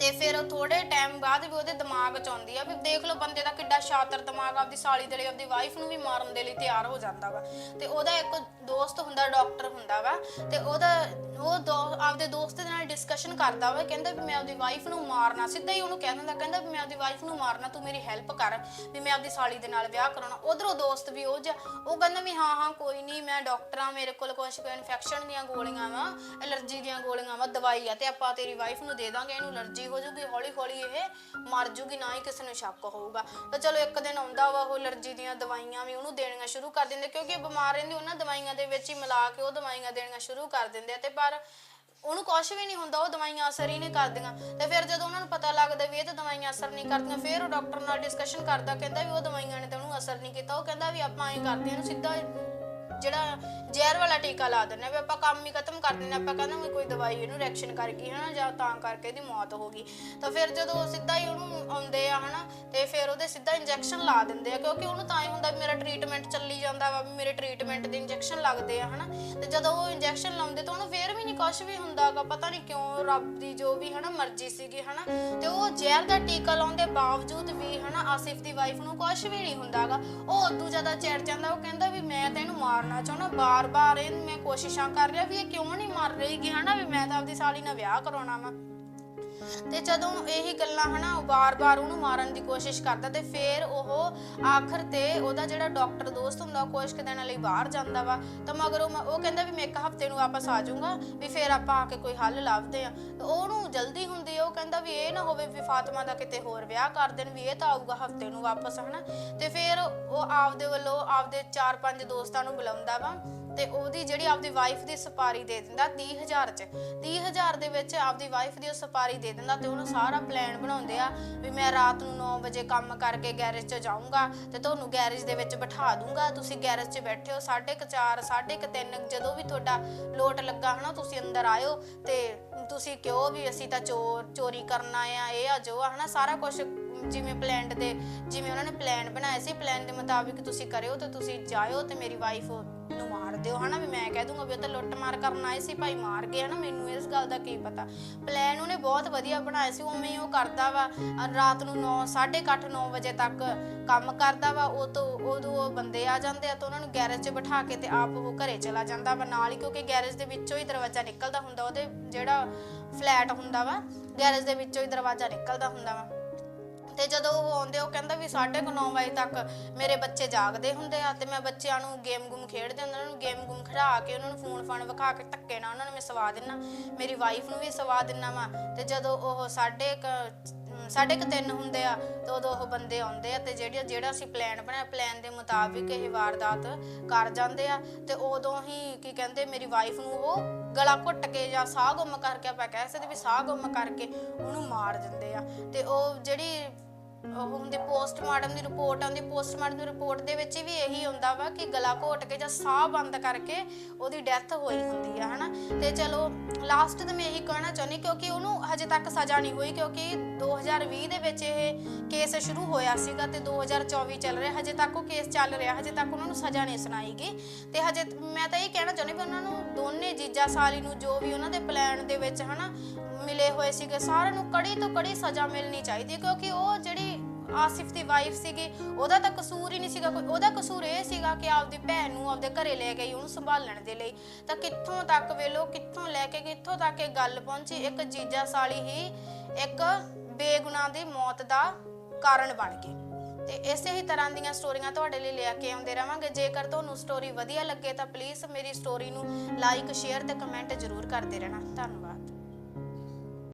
ਤੇ ਫਿਰ ਥੋੜੇ ਟਾਈਮ ਬਾਅਦ ਵੀ ਉਹਦੇ ਦਿਮਾਗ 'ਚ ਆਉਂਦੀ ਆ ਵੀ ਦੇਖ ਲਓ ਬੰਦੇ ਦਾ ਕਿੱਡਾ ਸ਼ਾਤਰ ਦਿਮਾਗ ਆਪਦੀ ਸਾਲੀ ਦੇ ਲਈ, ਆਪਦੀ ਵਾਈਫ ਨੂੰ ਵੀ ਮਾਰਨ ਦੇ ਲਈ ਤਿਆਰ ਹੋ ਜਾਂਦਾ ਵਾ। ਤੇ ਉਹਦਾ ਇੱਕ ਦੋਸਤ ਹੁੰਦਾ ਡਾਕਟਰ ਹੁੰਦਾ ਵਾ, ਤੇ ਉਹਦਾ ਉਹ ਦੋ, ਆਪਦੇ ਦੋਸਤ ਦੇ ਨਾਲ ਡਿਸਕਸ਼ਨ ਕਰਦਾ ਵਾ, ਕਹਿੰਦਾ ਵੀ ਮੈਂ ਆਪਦੀ ਵਾਈਫ ਨੂੰ ਮਾਰਨਾ, ਸਿੱਧਾ ਹੀ ਉਹਨੂੰ ਕਹਿ ਦਿੰਦਾ, ਕਹਿੰਦਾ ਵੀ ਮੈਂ ਆਪਦੀ ਵਾਈਫ ਨੂੰ ਮਾਰਨਾ, ਤੂੰ ਮੇਰੀ ਹੈਲਪ ਕਰ, ਵੀ ਮੈਂ ਆਪਦੀ ਸਾਲੀ ਦੇ ਨਾਲ ਵਿਆਹ ਕਰਾਉਣਾ। ਉਧਰੋਂ ਦੋਸਤ ਵੀ ਉਹ ਜਿਹਾ ਉਹ ਕਹਿੰਦਾ ਵੀ ਹਾਂ ਹਾਂ, ਕੋਈ ਨਹੀਂ ਮੈਂ ਡਾਕਟਰ ਆ ਮੇਰੇ ਕੋਲ ਕੁਝ ਇਨਫੈਕਸ਼ਨ ਦੀਆਂ ਗੋਲੀਆਂ ਵਾ ਅਲਰਜੀ ਦੀਆਂ ਗੋਲੀਆਂ ਵਾ, ਦਵਾਈ ਆ, ਤੇ ਆਪਾਂ ਤੇਰੀ ਵਾਈਫ ਨੂੰ ਦੇ ਦਾਂਗੇ, ਇਹਨੂੰ ਅਲਰਜੀ ਹੋ ਜੂਗੀ ਹੌਲੀ ਹੌਲੀ ਇਹ ਮਰ ਜੂਗੀ, ਨਾ ਹੀ ਕਿਸੇ ਨੂੰ ਸ਼ੱਕ ਹੋਊਗਾ। ਤਾਂ ਚਲੋ ਇੱਕ ਦਿਨ ਆਉਂਦਾ ਵਾ ਉਹ ਐਲਰਜੀ ਦੀਆਂ ਦਵਾਈਆਂ ਵੀ ਉਹਨੂੰ ਦੇਣੀਆਂ ਸ਼ੁਰੂ ਕਰ ਦਿੰਦੇ, ਕਿਉਂਕਿ ਇਹ ਬਿਮਾਰ ਰਹਿੰਦੀ, ਉਹਨਾਂ ਦਵਾਈਆਂ ਦੇ ਵਿੱਚ ਹੀ ਮਿਲਾ ਕੇ ਉਹ ਦਵਾਈਆਂ ਦੇਣੀਆਂ ਸ਼ੁਰੂ ਕਰ ਦਿੰਦੇ ਆ ਤੇ ਪਰ ਉਹਨੂੰ ਕੁਝ ਵੀ ਨਹੀਂ ਹੁੰਦਾ, ਉਹ ਦਵਾਈਆਂ ਅਸਰ ਹੀ ਨਹੀਂ ਕਰਦੀਆਂ। ਤੇ ਫਿਰ ਜਦੋਂ ਉਹਨਾਂ ਨੂੰ ਪਤਾ ਲੱਗਦਾ ਵੀ ਇਹ ਤਾਂ ਦਵਾਈਆਂ ਅਸਰ ਨਹੀਂ ਕਰਦੀਆਂ, ਫਿਰ ਉਹ ਡਾਕਟਰ ਨਾਲ ਡਿਸਕਸ਼ਨ ਕਰਦਾ, ਕਹਿੰਦਾ ਵੀ ਉਹ ਦਵਾਈਆਂ ਨੇ ਤਾਂ ਉਹਨੂੰ ਅਸਰ ਨਹੀਂ ਕੀਤਾ, ਉਹ ਕਹਿੰਦਾ ਵੀ ਆਪਾਂ ਐਂ ਕਰਦੇ ਹਾਂ, ਇਹਨੂੰ ਸਿੱਧਾ ਜਿਹੜਾ ਜ਼ਹਿਰ ਵਾਲਾ ਟੀਕਾ ਲਾ ਦਿੰਦੇ ਆ ਵੀ ਆਪਾਂ ਕੰਮ ਹੀ ਖਤਮ ਕਰ ਦਿੰਦੇ ਆ ਆਪਾਂ ਕਹਿੰਦੇ ਵੀ ਕੋਈ ਦਵਾਈ ਇਹਨੂੰ ਰਿਐਕਸ਼ਨ ਕਰ ਗਈ ਹਨਾ ਜਾਂ ਤਾਂ ਕਰਕੇ ਇਹਦੀ ਮੌਤ ਹੋ ਗਈ। ਤਾਂ ਫਿਰ ਜਦੋਂ ਸਿੱਧਾ ਹੀ ਉਹਨੂੰ ਆਉਂਦੇ ਆ ਹਨਾ, ਤੇ ਫਿਰ ਉਹਦੇ ਸਿੱਧਾ ਇੰਜੈਕਸ਼ਨ ਲਾ ਦਿੰਦੇ ਆ, ਕਿਉਂਕਿ ਉਹਨੂੰ ਤਾਂ ਹੀ ਹੁੰਦਾ ਵੀ ਮੇਰਾ ਟ੍ਰੀਟਮੈਂਟ ਚੱਲੀ ਜਾਂਦਾ ਵਾ, ਵੀ ਮੇਰੇ ਟ੍ਰੀਟਮੈਂਟ ਦੇ ਇੰਜੈਕਸ਼ਨ ਲੱਗਦੇ ਆ ਹਨਾ। ਤੇ ਜਦੋਂ ਉਹ ਇੰਜੈਕਸ਼ਨ ਲਾਉਂਦੇ ਤਾਂ ਉਹਨੂੰ ਫੇਰ ਵੀ ਨਹੀਂ ਕੁਝ ਵੀ ਹੁੰਦਾਗਾ, ਪਤਾ ਨਹੀਂ ਕਿਉਂ ਰੱਬ ਦੀ ਜੋ ਵੀ ਹਨਾ ਮਰਜ਼ੀ ਸੀਗੀ ਹਨਾ। ਤੇ ਉਹ ਜ਼ਹਿਰ ਦਾ ਟੀਕਾ ਲਾਉਣ ਦੇ ਬਾਵਜੂਦ ਵੀ ਹਨਾ ਆਸਿਫ ਦੀ ਵਾਈਫ ਨੂੰ ਕੁਝ ਵੀ ਨਹੀਂ ਹੁੰਦਾਗਾ। ਉਹ ਉਦੋਂ ਜ਼ਿਆਦਾ ਚਿੜ ਜਾਂਦਾ, ਉਹ ਕਹਿੰਦਾ ਵੀ ਮੈਂ ਤਾਂ ਇਹਨੂੰ ਮਾਰ ਮਾਰਨਾ ਚਾਹੁੰਦਾ। ਬਾਰ-ਬਾਰ ਇਹ ਮੈਂ ਕੋਸ਼ਿਸ਼ਾਂ ਕਰ ਰਿਹਾ ਵੀ ਇਹ ਕਿਉਂ ਨਹੀਂ ਮਰ ਰਹੀਗੀ, ਹਨਾ? ਵੀ ਮੈਂ ਤਾਂ ਆਪਦੀ ਸਾਲੀ ਨਾਲ ਵਿਆਹ ਕਰਾਉਣਾ ਵਾ। ਤੇ ਜਦੋਂ ਇਹੀ ਗੱਲਾਂ ਹਨਾ ਉਹ ਬਾਰ-ਬਾਰ ਉਹਨੂੰ ਮਾਰਨ ਦੀ ਕੋਸ਼ਿਸ਼ ਕਰਦਾ ਤੇ ਫਿਰ ਉਹ ਆਖਰ ਤੇ ਉਹਦਾ ਜਿਹੜਾ ਡਾਕਟਰ ਦੋਸਤ ਹੁੰਦਾ ਉਹ ਕੁਝ ਲਈ ਬਾਹਰ ਜਾਂਦਾ ਵਾ। ਤਾਂ ਮਗਰ ਉਹ ਕਹਿੰਦਾ ਵੀ ਮੈਂ ਇੱਕ ਹਫ਼ਤੇ ਨੂੰ ਵਾਪਸ ਆ ਜਾਊਂਗਾ ਵੀ ਫਿਰ ਆਪਾਂ ਆ ਕੇ ਕੋਈ ਹੱਲ ਲੱਭਦੇ ਆ ਤੇ ਉਹਨੂੰ ਜਲਦੀ ਹੁੰਦੀ ਆ, ਉਹ ਕਹਿੰਦਾ ਵੀ ਇਹ ਨਾ ਹੋਵੇ ਵੀ ਫਾਤਿਮਾ ਦਾ ਕਿਤੇ ਹੋਰ ਵਿਆਹ ਕਰ ਦੇਣ ਵੀ ਇਹ ਤਾਂ ਆਊਗਾ ਹਫ਼ਤੇ ਨੂੰ ਵਾਪਸ ਹਨਾ। ਤੇ ਫਿਰ ਉਹ ਆਪਦੇ ਵੱਲੋਂ ਆਪਦੇ 4-5 ਦੋਸਤਾਂ ਨੂੰ ਬੁਲਾਉਂਦਾ ਵਾ। ਤੇ ਉਹਦੀ ਜਿਹੜੀ ਆਪਦੀ ਵਾਈਫ ਦੀ ਸਪਾਰੀ ਦੇ ਦਿੰਦਾ 30000 ਚ। 30000 ਦੇ ਵਿੱਚ ਆਪਦੀ ਵਾਈਫ ਦੀ ਉਹ ਸਪਾਰੀ ਦੇ ਦਿੰਦਾ ਤੇ ਉਹਨੂੰ ਸਾਰਾ ਪਲਾਨ ਬਣਾਉਂਦੇ ਆ ਵੀ ਮੈਂ ਰਾਤ ਨੂੰ 9 ਵਜੇ ਕੰਮ ਕਰਕੇ ਗੈਰੇਜ 'ਚ ਜਾਊਂਗਾ ਤੇ ਤੁਹਾਨੂੰ ਗੈਰੇਜ ਦੇ ਵਿੱਚ ਬਿਠਾ ਦੂੰਗਾ। ਤੁਸੀਂ ਗੈਰੇਜ 'ਚ ਬੈਠੇ ਹੋ 4:30 3:30 ਜਦੋਂ ਵੀ ਤੁਹਾਡਾ ਲੋਟ ਲੱਗਾ ਹਨਾ, ਤੁਸੀਂ ਅੰਦਰ ਆਇਓ ਤੇ ਤੁਸੀਂ ਕਿਉਂ ਵੀ ਅਸੀਂ ਤਾਂ ਚੋਰ ਚੋਰੀ ਕਰਨ ਆਏ ਆ, ਇਹ ਆ, ਜੋ ਆ, ਹਨਾ, ਸਾਰਾ ਕੁਝ ਜਿਵੇਂ ਪਲਾਨ ਦੇ, ਜਿਵੇਂ ਉਹਨਾਂ ਨੇ ਪਲਾਨ ਬਣਾਇਆ ਸੀ ਪਲਾਨ ਦੇ ਮੁਤਾਬਿਕ ਤੁਸੀਂ ਕਰਿਓ ਤੇ ਤੁਸੀਂ ਜਾਇਓ ਤੇ ਮੇਰੀ ਵਾਈਫ ਨੂੰ ਮਾਰ ਦਿਓ, ਹਨਾ? ਵੀ ਮੈਂ ਕਹਿ ਦੂੰਗਾ ਵੀ ਉਹ ਤਾਂ ਲੁੱਟ ਮਾਰ ਕਰਨ ਆਏ ਸੀ, ਭਾਈ ਮਾਰ ਗਏ, ਹਨਾ? ਮੈਨੂੰ ਇਸ ਗੱਲ ਦਾ ਕੀ ਪਤਾ? ਪਲਾਨ ਉਹਨੇ ਬਹੁਤ ਵਧੀਆ ਬਣਾਇਆ ਸੀ, ਉਵੇਂ ਹੀ ਉਹ ਕਰਦਾ ਵਾ, ਰਾਤ ਨੂੰ 9 8:30 9 ਵਜੇ ਤੱਕ ਕੰਮ ਕਰਦਾ ਵਾ, ਉਹ ਤੋਂ ਉਦੋਂ ਉਹ ਬੰਦੇ ਆ ਜਾਂਦੇ ਆ ਤਾਂ ਉਹਨਾਂ ਨੂੰ ਗੈਰੇਜ 'ਚ ਬਿਠਾ ਕੇ ਤੇ ਆਪ ਉਹ ਘਰੇ ਚਲਾ ਜਾਂਦਾ ਵਾ, ਨਾਲ ਹੀ ਕਿਉਂਕਿ ਗੈਰੇਜ ਦੇ ਵਿੱਚੋਂ ਹੀ ਦਰਵਾਜ਼ਾ ਨਿਕਲਦਾ ਹੁੰਦਾ, ਉਹਦੇ ਜਿਹੜਾ ਫਲੈਟ ਹੁੰਦਾ ਵਾ ਗੈਰੇਜ ਦੇ ਵਿੱਚੋਂ ਹੀ ਦਰਵਾਜ਼ਾ ਨਿਕਲਦਾ ਹੁੰਦਾ ਵਾ। ਤੇ ਜਦੋਂ ਉਹ ਆਉਂਦੇ, ਉਹ ਕਹਿੰਦਾ ਵੀ 9:30 ਵਜੇ ਤੱਕ ਮੇਰੇ ਬੱਚੇ ਜਾਗਦੇ ਹੁੰਦੇ ਆ ਤੇ ਮੈਂ ਬੱਚਿਆਂ ਨੂੰ ਗੇਮ ਗੁੰਮ ਖੇਡਦੇ, ਉਹਨਾਂ ਨੂੰ ਗੇਮ ਗੁੰਮ ਖਿਡਾ ਕੇ, ਉਹਨਾਂ ਨੂੰ ਫੋਨ ਫਾਨ ਵਿਖਾ ਕੇ ਧੱਕੇ ਨਾਲ ਉਹਨਾਂ ਨੂੰ ਮੈਂ ਸਵਾ ਦਿੰਨਾ, ਮੇਰੀ ਵਾਈਫ ਨੂੰ ਵੀ ਸਵਾ ਦਿੰਨਾ ਵਾ ਤੇ ਜਦੋਂ ਉਹ 9:30 ਸਾਢੇ ਕੁ ਤਿੰਨ ਹੁੰਦੇ ਆ, ਤੇ ਉਦੋਂ ਉਹ ਬੰਦੇ ਆਉਂਦੇ ਆ ਤੇ ਜਿਹੜੀ ਜਿਹੜਾ ਅਸੀਂ ਪਲਾਨ ਬਣਾਇਆ ਪਲਾਨ ਦੇ ਮੁਤਾਬਿਕ ਇਹ ਵਾਰਦਾਤ ਕਰ ਜਾਂਦੇ ਆ ਤੇ ਉਦੋਂ ਹੀ ਕੀ ਕਹਿੰਦੇ, ਮੇਰੀ ਵਾਈਫ ਨੂੰ ਉਹ ਗਲਾ ਘੁੱਟ ਕੇ ਜਾਂ ਸਾਹ ਗੁੰਮ ਕਰਕੇ ਆਪਾਂ ਕਹਿ ਸਕਦੇ ਵੀ ਸਾਹ ਗੁੰਮ ਕਰਕੇ ਉਹਨੂੰ ਮਾਰ ਦਿੰਦੇ ਆ ਤੇ ਉਹ ਜਿਹੜੀ ਉਹ ਹੁੰਦੀ ਪੋਸਟਮਾਰਟਮ ਦੀ ਰਿਪੋਰਟ, ਆਉਂਦੀ ਪੋਸਟਮਾਰਟਮ ਦੀ ਰਿਪੋਰਟ ਦੇ ਵਿੱਚ ਵੀ ਇਹੀ ਹੁੰਦਾ ਵਾ ਕਿ ਗਲਾ ਘੋਟ ਕੇ ਜਾਂ ਸਾਹ ਬੰਦ ਕਰਕੇ ਉਹਦੀ ਡੈਥ ਹੋਈ ਹੁੰਦੀ ਆ, ਹਨਾ? ਤੇ ਚਲੋ ਲਾਸਟ ਤੇ ਮੈਂ ਇਹੀ ਕਹਿਣਾ ਚਾਹੁੰਦੀ ਕਿਉਂਕਿ ਉਹਨੂੰ ਹਜੇ ਤੱਕ ਸਜ਼ਾ ਨਹੀਂ ਹੋਈ ਕਿਉਂਕਿ 2020 ਦੇ ਵਿੱਚ ਇਹ ਕੇਸ ਸ਼ੁਰੂ ਹੋਇਆ ਸੀਗਾ ਤੇ 2024 ਚੱਲ ਰਿਹਾ। ਹਜੇ ਤੱਕ ਉਹ ਕੇਸ ਚੱਲ ਰਿਹਾ, ਹਜੇ ਤੱਕ ਉਹਨਾਂ ਨੂੰ ਸਜ਼ਾ ਨਹੀਂ ਸੁਣਾਈਗੀ। ਤੇ ਹਜੇ ਮੈਂ ਤਾਂ ਇਹ ਕਹਿਣਾ ਚਾਹੁੰਦੀ ਵੀ ਉਹਨਾਂ ਨੂੰ ਦੋਨੇ ਜੀਜਾ ਸਾਲੀ ਨੂੰ ਜੋ ਵੀ ਉਹਨਾਂ ਦੇ ਪਲਾਨ ਦੇ ਵਿੱਚ ਹਨਾ ਮਿਲੇ ਹੋਏ ਸੀਗੇ, ਸਾਰਿਆਂ ਨੂੰ ਕੜੀ ਤੋਂ ਕੜੀ ਸਜ਼ਾ ਮਿਲਣੀ ਚਾਹੀਦੀ ਕਿਉਂਕਿ ਉਹ ਜਿਹੜੀ ਆਸਿਫ ਦੀ ਵਾਈਫ ਸੀਗੀ, ਉਹਦਾ ਤਾਂ ਕਸੂਰ ਹੀ ਨਹੀਂ ਸੀਗਾ ਕੋਈ। ਉਹਦਾ ਕਸੂਰ ਇਹ ਸੀਗਾ ਕਿ ਆਪਦੀ ਭੈਣ ਨੂੰ ਆਪਦੇ ਘਰੇ ਲੈ ਗਈ ਉਹਨੂੰ ਸੰਭਾਲਣ ਦੇ ਲਈ। ਤਾਂ ਕਿੱਥੋਂ ਤੱਕ ਵੇਲੋ ਕਿੱਥੋਂ ਲੈ ਕੇ, ਕਿੱਥੋਂ ਤੱਕ ਇਹ ਗੱਲ ਪਹੁੰਚੀ? ਇੱਕ ਜੀਜਾ ਸਾਲੀ ਹੀ ਇੱਕ ਬੇਗੁਨਾਹ ਦੀ ਮੌਤ ਦਾ ਕਾਰਨ ਬਣ ਗਈ ਤੇ ਇਸੇ ਹੀ ਤਰ੍ਹਾਂ ਦੀਆਂ ਸਟੋਰੀਆਂ ਤੁਹਾਡੇ ਲਈ ਲੈ ਕੇ ਆਉਂਦੇ ਰਵਾਂਗੇ। ਜੇਕਰ ਤੁਹਾਨੂੰ ਸਟੋਰੀ ਵਧੀਆ ਲੱਗੇ ਤਾਂ ਪਲੀਜ਼ ਮੇਰੀ ਸਟੋਰੀ ਨੂੰ ਲਾਈਕ ਸ਼ੇਅਰ ਤੇ ਕਮੈਂਟ ਜ਼ਰੂਰ ਕਰਦੇ ਰਹਿਣਾ। ਧੰਨਵਾਦ।